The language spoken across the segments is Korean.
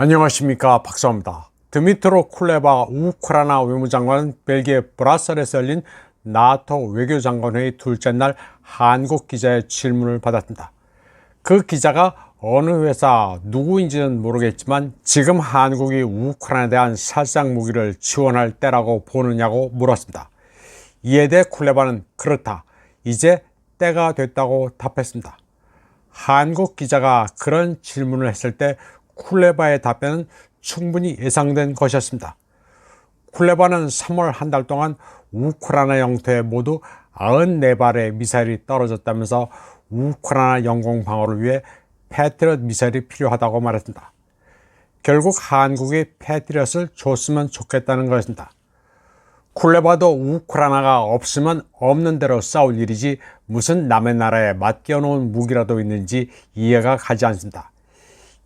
안녕하십니까 박사입니다. 드미트로 쿨레바 우크라이나 외무장관은 벨기에 브라셀에서 열린 나토 외교장관회의 둘째 날 한국 기자의 질문을 받았습니다. 그 기자가 어느 회사 누구인지는 모르겠지만 지금 한국이 우크라이나에 대한 살상 무기를 지원할 때라고 보느냐고 물었습니다. 이에 대해 쿨레바는 그렇다. 이제 때가 됐다고 답했습니다. 한국 기자가 그런 질문을 했을 때 쿨레바의 답변은 충분히 예상된 것이었습니다. 쿨레바는 3월 한 달 동안 우크라이나 영토에 모두 94발의 미사일이 떨어졌다면서 우크라이나 영공 방어를 위해 패트리엇 미사일이 필요하다고 말했습니다. 결국 한국이 패트리엇을 줬으면 좋겠다는 것입니다. 쿨레바도 우크라이나가 없으면 없는 대로 싸울 일이지 무슨 남의 나라에 맡겨놓은 무기라도 있는지 이해가 가지 않습니다.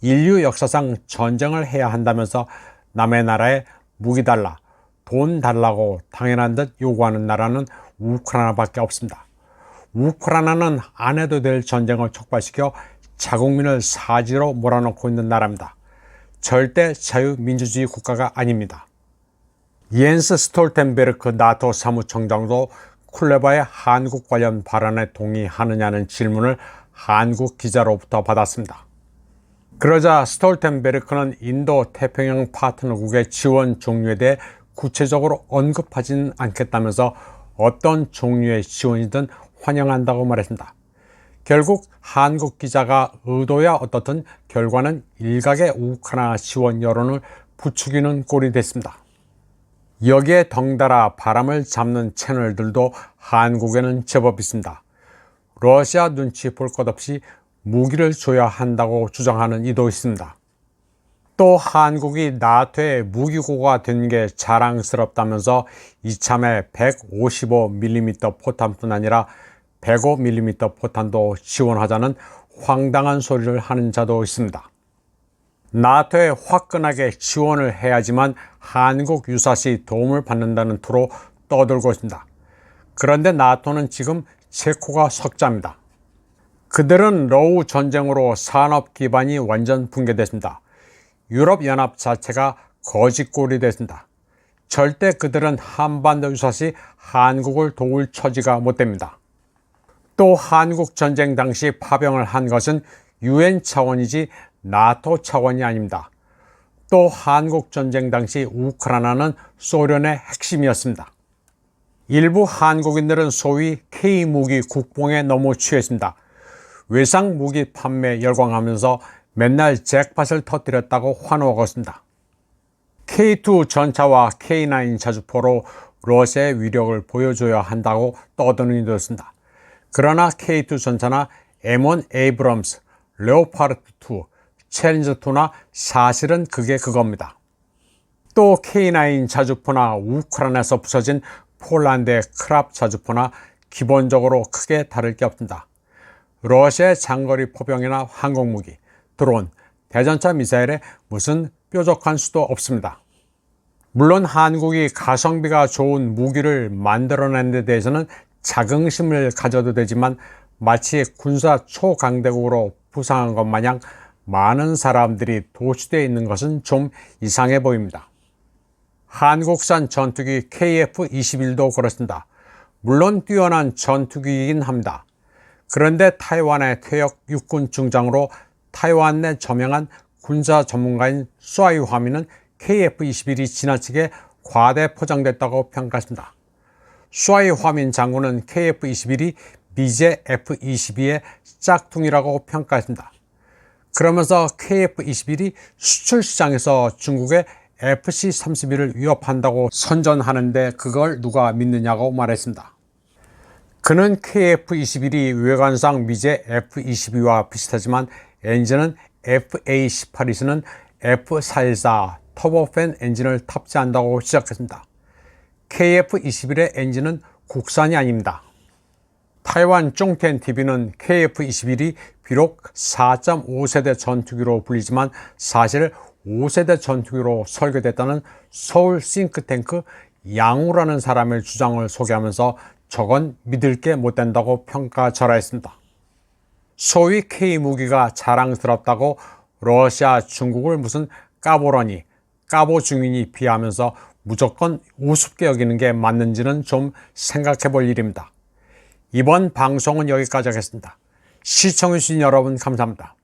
인류 역사상 전쟁을 해야 한다면서 남의 나라에 무기 달라, 돈 달라고 당연한 듯 요구하는 나라는 우크라이나밖에 없습니다. 우크라이나는 안 해도 될 전쟁을 촉발시켜 자국민을 사지로 몰아넣고 있는 나라입니다. 절대 자유민주주의 국가가 아닙니다. 옌스 스톨텐베르크 나토 사무총장도 쿨레바의 한국 관련 발언에 동의하느냐는 질문을 한국 기자로부터 받았습니다. 그러자 스톨텐베르크는 인도 태평양 파트너국의 지원 종류에 대해 구체적으로 언급하지는 않겠다면서 어떤 종류의 지원이든 환영한다고 말했습니다. 결국 한국 기자가 의도야 어떻든 결과는 일각의 우크라이나 지원 여론을 부추기는 꼴이 됐습니다. 여기에 덩달아 바람을 잡는 채널들도 한국에는 제법 있습니다. 러시아 눈치 볼 것 없이 무기를 줘야 한다고 주장하는 이도 있습니다. 또 한국이 나토의 무기고가 된 게 자랑스럽다면서 이참에 155mm 포탄뿐 아니라 105mm 포탄도 지원하자는 황당한 소리를 하는 자도 있습니다. 나토에 화끈하게 지원을 해야지만 한국 유사시 도움을 받는다는 투로 떠들고 있습니다. 그런데 나토는 지금 체코가 석자입니다. 그들은 러우 전쟁으로 산업 기반이 완전 붕괴됐습니다. 유럽연합 자체가 거짓골이 됐습니다. 절대 그들은 한반도 유사시 한국을 도울 처지가 못 됩니다. 또 한국 전쟁 당시 파병을 한 것은 유엔 차원이지 나토 차원이 아닙니다. 또 한국 전쟁 당시 우크라이나는 소련의 핵심이었습니다. 일부 한국인들은 소위 K무기 국뽕에 너무 취했습니다. 외상 무기 판매 열광하면서 맨날 잭팟을 터뜨렸다고 환호하고 있습니다. K2 전차와 K9 자주포로 러시아의 위력을 보여줘야 한다고 떠드는 이도 있습니다. 그러나 K2 전차나 M1 에이브럼스, 레오파르트 2, 챌린저 2나 사실은 그게 그겁니다. 또 K9 자주포나 우크라이나에서 부서진 폴란드의 크랍 자주포나 기본적으로 크게 다를 게 없습니다. 러시아의 장거리 포병이나 항공무기, 드론, 대전차 미사일에 무슨 뾰족한 수도 없습니다. 물론 한국이 가성비가 좋은 무기를 만들어낸 데 대해서는 자긍심을 가져도 되지만 마치 군사 초강대국으로 부상한 것 마냥 많은 사람들이 도취되어 있는 것은 좀 이상해 보입니다. 한국산 전투기 KF-21도 그렇습니다. 물론 뛰어난 전투기이긴 합니다. 그런데 타이완의 퇴역 육군 중장으로 타이완 내 저명한 군사 전문가인 수아이 화미는 KF-21이 지나치게 과대 포장됐다고 평가했습니다. 수아이 화민 장군은 KF-21이 미제 F-22의 짝퉁이라고 평가했습니다. 그러면서 KF-21이 수출 시장에서 중국의 FC-31을 위협한다고 선전하는데 그걸 누가 믿느냐고 말했습니다. 그는 KF-21이 외관상 미제 F-22와 비슷하지만 엔진은 FA-18이 쓰는 F-414 터보팬 엔진을 탑재한다고 시작했습니다. KF-21의 엔진은 국산이 아닙니다. 타이완 쫑텐 TV는 KF-21이 비록 4.5세대 전투기로 불리지만 사실 5세대 전투기로 설계됐다는 서울 싱크탱크 양우라는 사람의 주장을 소개하면서 저건 믿을 게 못 된다고 평가절하했습니다. 소위 K 무기가 자랑스럽다고 러시아, 중국을 무슨 까보라니 까보 중인이 비하면서 무조건 우습게 여기는 게 맞는지는 좀 생각해 볼 일입니다. 이번 방송은 여기까지 하겠습니다. 시청해주신 여러분 감사합니다.